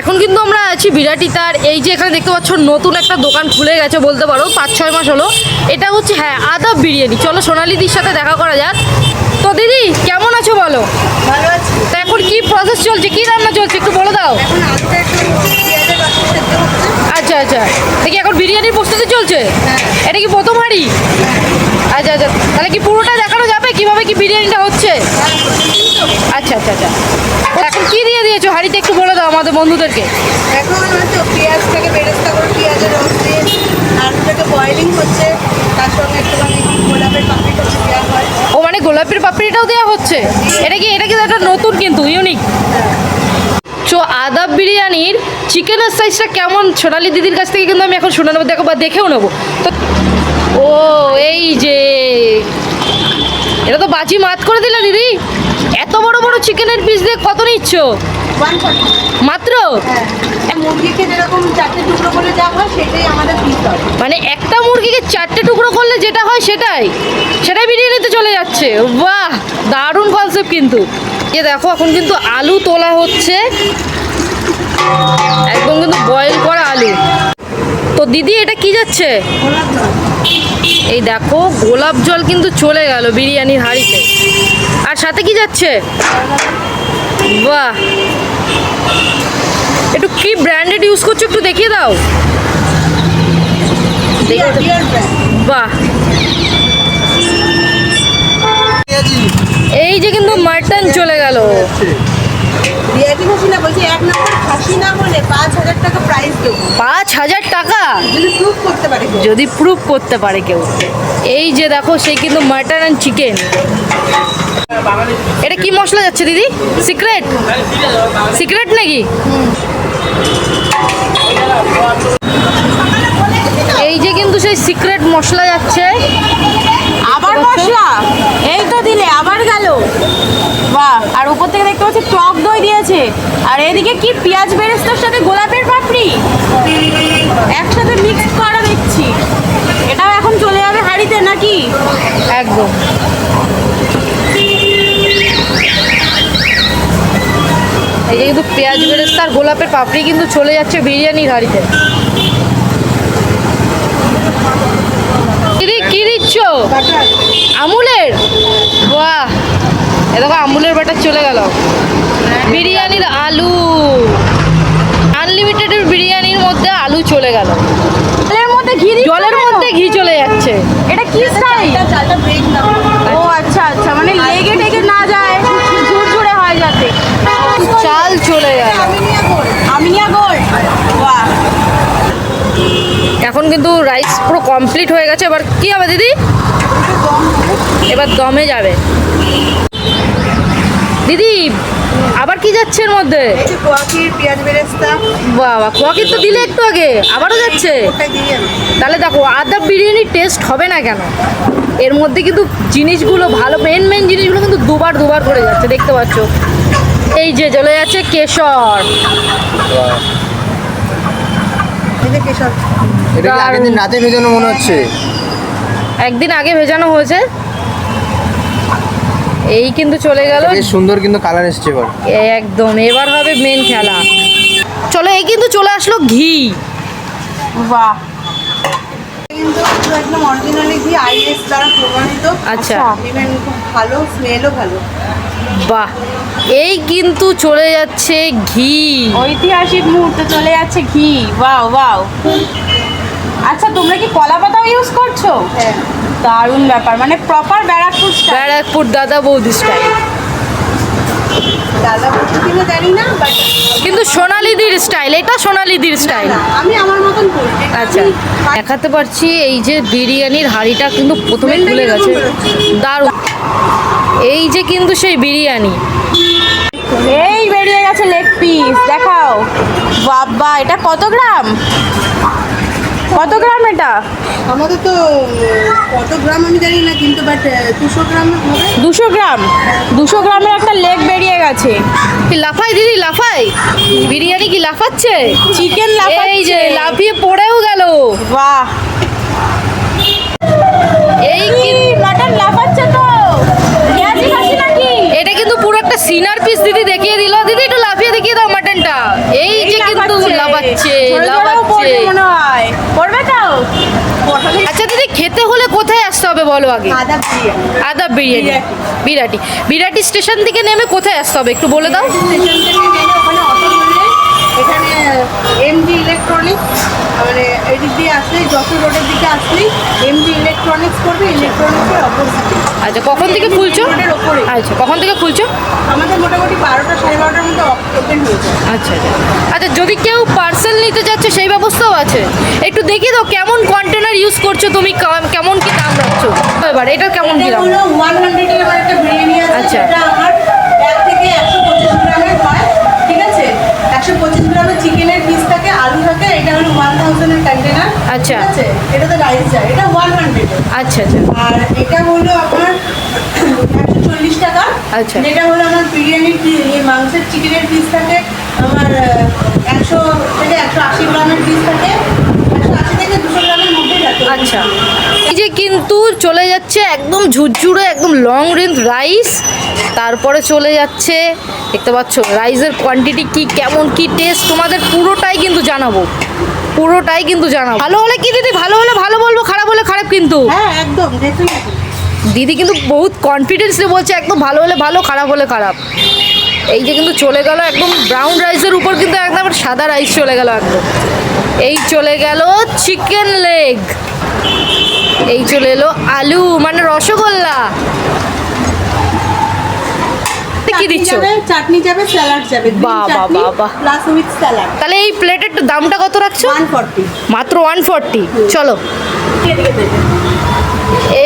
এখন কিন্তু আমরা আছি বিরাটিতার এই যে এখানে দেখতে পাচ্ছ নতুন একটা দোকান খুলে গেছে বলতে পারো পাঁচ ছয় মাস হলো। এটা হচ্ছে হ্যাঁ আদাব বিরিয়ানি। চলো সোনালিদির সাথে দেখা করা যাক। তো দিদি কেমন আছো বলো? ভালো আছি। তো এখন কি প্রসেস চলছে? কি রান্না চলছে? একটু বলে দাও। এখন আলুটা একটু পেঁয়াজের রসে সেদ্ধ হচ্ছে। আচ্ছা আচ্ছা। দেখি এখন বিরিয়ানির প্রস্তুতি চলছে? হ্যাঁ। এটা কি প্রথম হাঁড়ি? আচ্ছা আচ্ছা। তাহলে কি পুরোটা দেখানো যাবে? কীভাবে কি বিরিয়ানিটা হচ্ছে? আচ্ছা আচ্ছা আচ্ছা। এখন কি দিয়ে দিয়েছ হাঁড়িতে একটু বলে দাও আমাদের বন্ধুদেরকে। এখন হয়তো পেঁয়াজটাকে বেরেস্তা করে পেঁয়াজের রস দিয়ে আলুটাকে বয়েলিং হচ্ছে তার সঙ্গে একটুখানি গোলাপের পাপড়ি টাপড়ি দেওয়া হয়। ও মানে গোলাপের পাপড়িটাও দেওয়া হচ্ছে? এটা কি এটা কিন্তু একটা নতুন কিন্তু ইউনিক তো আদাব বিরিয়ানির চিকেনের সাইজটা কেমন? সোনালি দিদির কাছ থেকে কিন্তু আমি এখন শুনে নেব দেখো বা দেখেও নেব। তো ও এই যে এটা তো বাজি মাত করে দিলে দিদি। এত বড় বড় চিকেনের পিস দিয়ে কত নিচ্ছ? মাত্র? হ্যাঁ। মুরগিকে যেরকম চারটে টুকরো করে দেওয়া হয় সেটাই আমাদের পিস হবে। মানে একটা মুরগিকে চারটে টুকরো করলে যেটা হয় সেটাই। সেটাই বিরিয়ানিতে চলে যাচ্ছে। বাহ! দারুণ কনসেপ্ট কিন্তু। এ দেখো এখন কিন্তু আলু তোলা হচ্ছে। একদম কিন্তু বয়েল করা আলু। তো দিদি এটা কি যাচ্ছে? এই দেখো গোলাপ জল কিন্তু চলে গেল বিরিয়ানির হাঁড়িতে। আর সাথে কি যাচ্ছে? বাহ! একটু কি ব্র্যান্ডেড ইউজ করছ একটু দেখিয়ে দাও। বাহ। এই যে কিন্তু মাটন চলে গেল। খাসি না বলছি এক নম্বর খাসি না হলে পাঁচ হাজার টাকা প্রাইস দেবো। পাঁচ হাজার টাকা? যদি প্রুফ করতে পারে কেউ। যদি প্রুভ করতে পারে কেউ। এই যে দেখো সেই কিন্তু মাটন অ্যান্ড চিকেন এটা কি মশলা যাচ্ছে দিদি? সিক্রেট সিক্রেট নাকি? এই যে কিন্তু সেই সিক্রেট মশলা যাচ্ছে। আবার মশলা? এই তো দিলে আবার গেল। বাহ আর উপর থেকে দেখতে পাচ্ছি টক দই দিয়েছে। আর এদিকে কি পেঁয়াজ বেরেস্তার সাথে গোলাপের পাপড়ি? একসাথে মিক্স করা দেখছি। এটাও এখন চলে যাবে হাঁড়িতে নাকি? একদম। এই যে কিন্তু পেঁয়াজ বেরেস্তা আর গোলাপের পাপড়ি কিন্তু চলে যাচ্ছে বিরিয়ানির হাঁড়িতে। দিদি কি দিচ্ছ? আমুলের? বাহ! এ দেখো আমুলের বাটার চলে গেল। বিরিয়ানির আলু। আনলিমিটেড বিরিয়ানির মধ্যে আলু চলে গেল। জলের মধ্যে ঘি জলের মধ্যে ঘি চলে যাচ্ছে। এটা কি স্টাইল চালটা চালটা ব্রেক না। ও আচ্ছা আচ্ছা মানে লেগে টেগে না যায়। চাল চলে গেল। আমিনিয়া গোল্ড বাহ। এখন কিন্তু রাইস পুরো কমপ্লিট হয়ে গেছে। এবার কি হবে দিদি? এবার দমে যাবে। দিদি আবার কি যাচ্ছে এর মধ্যে? বাবা কোয়াকির তো দিলে একটু আগে আবারও যাচ্ছে। তাহলে দেখো আদা বিরিয়ানির টেস্ট হবে না কেন? এর মধ্যে কিন্তু জিনিসগুলো ভালো মেন মেন জিনিসগুলো কিন্তু দুবার দুবার করে যাচ্ছে দেখতে পাচ্ছ? এই যে চলে যাচ্ছে কেশর। এই কেশর। এটা কি আগের রাতে ভেজানো মনে হচ্ছে? একদিন আগে ভেজানো হয়েছে। এই কিন্তু চলে গেল। সুন্দর কিন্তু কালার এসছে এবার। একদম এবার হবে মেন খেলা। চলো এই কিন্তু চলে আসলো ঘি। বাহ। কিন্তু পুরো একদম অরিজিনালি ঘি আইএস দ্বারা প্রমাণিত। আচ্ছা। খুব ভালো স্মেলও ভালো। বাহ এই কিন্তু চলে যাচ্ছে ঘি। ঐতিহাসিক মুহূর্তে চলে যাচ্ছে ঘি ওয়াও ওয়াও। আচ্ছা তোমরা কি কলা পাতাও ইউজ করছ? হ্যাঁ। দারুণ ব্যাপার মানে প্রপার ব্যারাকপুর স্টাইল ব্যারাকপুর দাদা বৌদি স্টাইল দাদা বলতে কিনা জানি না বাট কিন্তু সোনালিদির স্টাইল এটা সোনালিদির স্টাইল আমি আমার মতন করি। আচ্ছা দেখাতে পারছি এই যে বিরিয়ানির হাঁড়িটা কিন্তু প্রথমে খুলে গেছে। দারুণ। এই যে কিন্তু সেই বিরিয়ানি। এই বেরিয়ে গেছে লেগ পিস দেখাও। বাবা এটা কত গ্রাম? কত গ্রাম এটা? আমাদের তো কত গ্রাম আমি জানি না কিন্তু বাট দুশো গ্রাম হবে? দুশো গ্রাম। দুশো গ্রামের একটা লেগ বেরিয়ে গেছে। কি লাফাই দিদি লাফাই? বিরিয়ানি কি লাফাচ্ছে? চিকেন এই যে লাফিয়ে পড়েও গেল। বাহ। এই কি মাটন লাফাচ্ছে তো। এটা কিন্তু পুরো একটা সিনার পিস দিদি দেখিয়ে দিল। দিদি একটু লাফিয়ে দেখিয়ে দাও মাটনটা। এই যে কিন্তু লাফাচ্ছে, লাফাচ্ছে। মনে হয়। পড়বে তো। আচ্ছা দিদি খেতে হলে কোথায় আসতে হবে বলো আগে? আদা বিরিয়ানি। বিরাটি। বিরাটি স্টেশন থেকে নেমে কোথায় আসতে হবে একটু বলে দাও। এখানে এমজি ইলেকট্রনিক্স মানে এদিক দিয়ে আসলেই যশোর রোডের দিকে আসলেই এমজি ইলেকট্রনিক্স করবে ইলেকট্রনিক্সের অপোজিটে আচ্ছা কখন থেকে খুলছো? রোডের ওপরে। আচ্ছা কখন থেকে খুলছো? আমাদের মোটামুটি বারোটা সাড়ে বারোটার মধ্যে ওপেন হয়ে যায়। আচ্ছা আচ্ছা। আচ্ছা যদি কেউ পার্সেল নিতে যাচ্ছে সেই ব্যবস্থাও আছে। একটু দেখি দাও কেমন কন্টেনার ইউজ করছ তুমি কেমন কি দাম রাখছো? এবার এটা কেমন কি দাম? ওয়ান হান্ড্রেডের আমার একটা বিরিয়ানি আছে আচ্ছা। আমার এক থেকে একশো পঁচিশ আছে একশো পঁচিশ গ্রামের চিকেনের পিস থাকে আলু থাকে এটা হলো ওয়ান থাউজেন্ডের কন্টেনার আচ্ছা। আছে? এটাতে রাইস যায় এটা ওয়ান হান্ড্রেড আচ্ছা আচ্ছা। আর এটা হলো আপনার একশো চল্লিশ টাকা। আচ্ছা। যেটা হলো আমার বিরিয়ানির মাংসের চিকেনের পিস থাকে আমার একশো থেকে একশো আশি গ্রামের পিস থাকে। একশো আশি থেকে দুশো গ্রামের আচ্ছা। এই যে কিন্তু চলে যাচ্ছে একদম ঝুরঝুরে একদম লং রেঞ্জ রাইস তারপরে চলে যাচ্ছে দেখতে পাচ্ছ রাইসের কোয়ান্টিটি কি কেমন কি টেস্ট তোমাদের পুরোটাই কিন্তু জানাব। পুরোটাই কিন্তু জানাব। ভালো হলে কি দিদি ভালো হলে ভালো বলব খারাপ হলে খারাপ কিন্তু? হ্যাঁ একদম দিদি কিন্তু বহুত কনফিডেন্সলি বলছে একদম ভালো হলে ভালো খারাপ হলে খারাপ। এই যে কিন্তু চলে গেল একদম ব্রাউন রাইসের উপর কিন্তু একদম সাদা রাইস চলে গেল একদম। এই চলে গেল চিকেন লেগ। এই চলে এলো আলু মানে রসগোল্লা। কি দিচ্ছ? চাটনি যাবে স্যালাড যাবে। বাহ, বাহ, বাহ, বাহ। প্লাস উইথ স্যালাড তাহলে এই প্লেটের দামটা কত রাখছো? মাত্র ওয়ান ফর্টি চলো।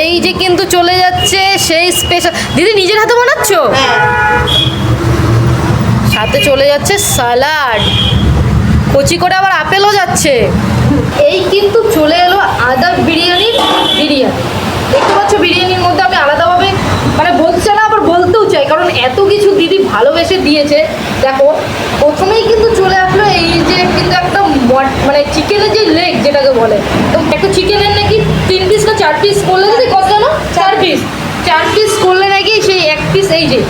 এই যে কিন্তু চলে যাচ্ছে সেই স্পেশাল দিদি নিজের হাতে বানাচ্ছো? হ্যাঁ। সাথে চলে যাচ্ছে সালাড কচি করে আবার আপেলও যাচ্ছে। এই কিন্তু চলে এলো আদা বিরিয়ানির বিরিয়ানি। দেখতে পাচ্ছ বিরিয়ানির মধ্যে আমি আলাদাভাবে মানে বলছে না আবার বলতেও চাই। কারণ এত কিছু দিদি ভালোবেসে দিয়েছে। দেখো প্রথমেই কিন্তু চলে আসলো এই যে কিন্তু একটা মানে চিকেনের যে লেগ যেটাকে বলে। তো একটা চিকেনের নাকি তিন পিস না চার পিস করলে যদি কত জানো? চার পিস চার পিস করলে নাকি সেই এক পিস এই যে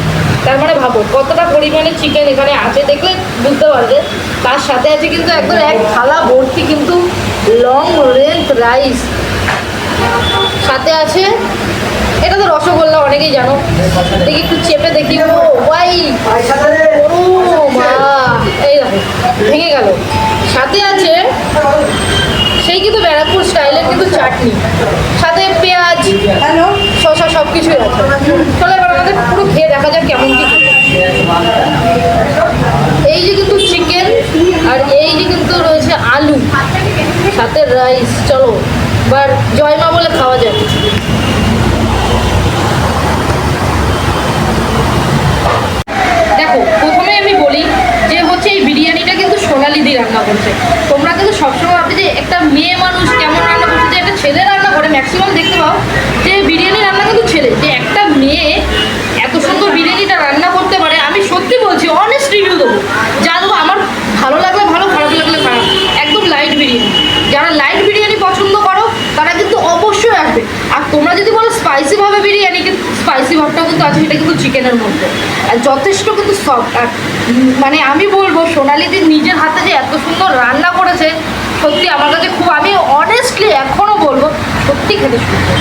তার মানে ভাবো কতটা পরিমাণে চিকেন এখানে আছে দেখলে বুঝতে পারবে। তার সাথে আছে কিন্তু একদম এক থালা ভর্তি কিন্তু লং রেঞ্জ রাইস সাথে আছে, এটা তো রসগোল্লা, অনেকেই জানো। দেখি একটু চেপে দেখি। ও মা! এই ভেঙে গেল। সাথে আছে, সেই কিন্তু ব্যারাকপুর স্টাইলের কিন্তু চাটনি। সাথে পেঁয়াজ, শসা সব কিছুই আছে। চলো এবার আমাদের পুরো খেয়ে দেখা যাক কেমন কি এই যে কিন্তু চিকেন আর এই যে কিন্তু রয়েছে আলু, সাথে রাইস চলো, এবার জয় বলে খাওয়া যায় দেখো, প্রথমে আমি বলি যে হচ্ছে এই বিরিয়ানিটা কিন্তু সোনালি দি রান্না করছে। তোমরা কিন্তু সবসময় ভাববে যে একটা মেয়ে মানুষ কেমন রান্না করছে, যে একটা ছেলে রান্না করে। ম্যাক্সিমাম দেখতে পাও যে বিরিয়ানি রান্না কিন্তু ছেলে। যে একটা মেয়ে এত সুন্দর বিরিয়ানিটা রান্না করতে পারে আমি সত্যি বলছি অনেস্ট রিভিউ দেবো। যা দেবো আমার ভালো লাগলে ভালো, খারাপ লাগলে খারাপ। একদম লাইট বিরিয়ানি। যারা লাইট বিরিয়ানি পছন্দ করো, তারা কিন্তু অবশ্যই আসবে। আর তোমরা যদি বলো স্পাইসিভাবে বিরিয়ানি, কিন্তু স্পাইসি ভাবটাও কিন্তু আছে, সেটা কিন্তু চিকেনের মধ্যে। আর যথেষ্ট কিন্তু সফট আর মানে আমি বলব সোনালিদির নিজের হাতে যে এত সুন্দর রান্না করেছে, সত্যি আমার কাছে খুব, আমি অনেস্টলি এখনও বলব, সত্যি খেতে সুন্দর।